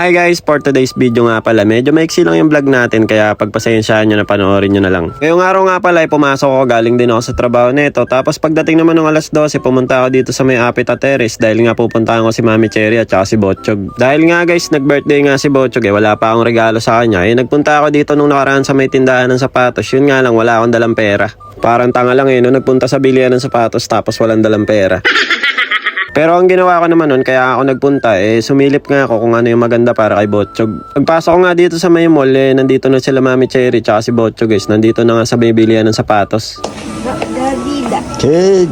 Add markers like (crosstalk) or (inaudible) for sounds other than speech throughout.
Hi guys, for today's video nga pala, medyo maiksi lang yung vlog natin kaya pagpasensyahan nyo na panoorin nyo na lang. Ngayong araw nga pala ay pumasok ako, galing din ako sa trabaho nito. Tapos pagdating naman ng alas 12, pumunta ako dito sa may Apita Terrace dahil nga pupuntahan ko si Mami Cherry at saka si Botchog. Dahil nga guys, nag-birthday nga si Botchog eh, wala pa akong regalo sa kanya. Eh nagpunta ako dito nung nakaraan sa may tindahan ng sapatos, yun nga lang wala akong dalang pera. Parang tanga lang eh, no? nagpunta sa bilihan ng sapatos tapos walang dalang pera. (laughs) Pero ang ginawa ko naman nun, kaya ako nagpunta, eh, sumilip nga ako kung ano yung maganda para kay Botchog. Pagpasok ko nga dito sa may mall, eh, nandito na sila Mami Cherry, tsaka si Botchog, guys. Nandito na nga sa may bilihan ng sapatos. Da- Daddy, da. Kid!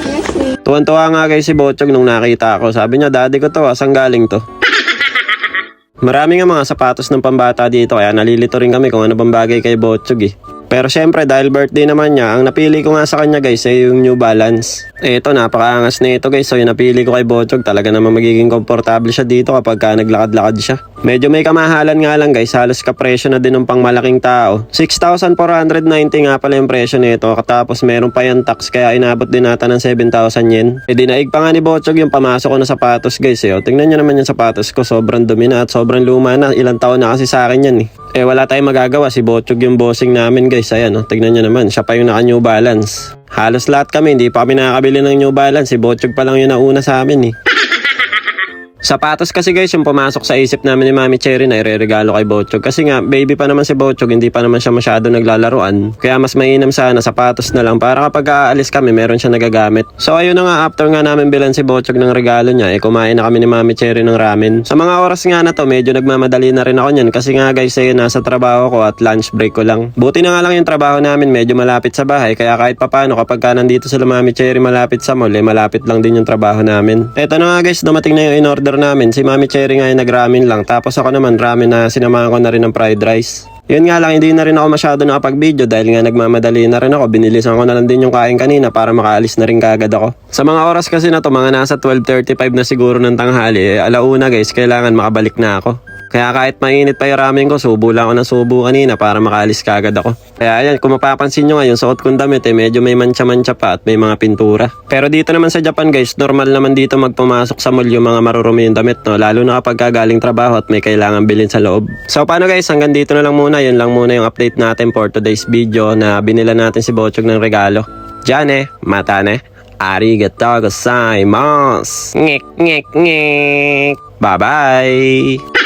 Kasi, (laughs) Tuwan-tuwa nga guys si Botchog nung nakita ako. Sabi niya, daddy ko to, asan galing to? (laughs) Marami nga mga sapatos ng pambata dito, kaya nalilito rin kami kung ano bang bagay kay Botchog eh. Pero syempre dahil birthday naman niya, ang napili ko nga sa kanya guys ay yung New Balance. Ito, napakaangas na ito guys. So yung napili ko kay Botchog, talaga naman magiging komportable siya dito kapag ka naglakad-lakad siya. Medyo may kamahalan nga lang guys, halos kapresyo na din ng pang malaking tao. 6,490 nga pala yung presyo nito. Tapos meron pa yung tax kaya inabot din nata ng 7,000 yen. E dinaig pa nga ni Botchog yung pamasok ko na sapatos guys. Eh. Tingnan nyo naman yung sapatos ko, sobrang dumi na at sobrang luma na. Ilang taon na kasi sa akin yan eh. Eh wala tayong magagawa, si Botchog yung bossing namin guys. Ayan, oh, tignan nyo naman, siya pa yung naka New Balance. Halos lahat kami, hindi pa kami nakakabili ng New Balance. Si Botchog pa lang yung nauna sa amin eh. Sapatos kasi guys yung pumasok sa isip namin ni Mami Cherry na ireregalo kay Botchog. Kasi nga, baby pa naman si Botchog, hindi pa naman siya masyado naglalaruan. Kaya mas mainam sana sapatos na lang para kapag aalis kami, meron siya nagagamit. So ayun na nga, after nga namin bilan si Botchog ng regalo niya, eh kumain na kami ni Mami Cherry ng ramen. Sa mga oras nga na to, medyo nagmamadali na rin ako niyan kasi nga guys, eh, nasa trabaho ko at lunch break ko lang. Buti na nga lang yung trabaho namin, medyo malapit sa bahay. Kaya kahit papano, kapag ka nandito sila Mami Cherry malapit sa mall, eh, malapit lang din yung trabaho namin. Eto na nga guys, dumating na yung in-order namin. Si Mami Cherry nga ay nag-ramen lang. Tapos ako naman, ramen na sinamahan ko na rin ng fried rice. Yun nga lang, hindi na rin ako masyado nakapag-video dahil nga nagmamadali na rin ako. Binilisan ko na lang din yung kain kanina para makaalis na rin kagad ako. Sa mga oras kasi na to, mga nasa 12.35 na siguro ng tanghali, eh, alauna guys, kailangan makabalik na ako. Kaya kahit mainit pa yung ramen ko, subo lang ako ng subo kanina para makaalis kagad ako. Kaya ayan, kung mapapansin nyo nga, yung suot kong damit eh, medyo may mancha-mancha pa at may mga pintura. Pero dito naman sa Japan guys, normal naman dito magpumasok sa mall yung mga marurumi yung damit, no? Lalo na kapag galing trabaho at may kailangan bilhin sa loob. So paano guys, hanggang dito na lang muna. Yun lang muna yung update natin for today's video na binila natin si Bochog ng regalo. Diyan eh, mata ne. Arigato gozaimasu. Ngek, ngek, ngek. Bye-bye.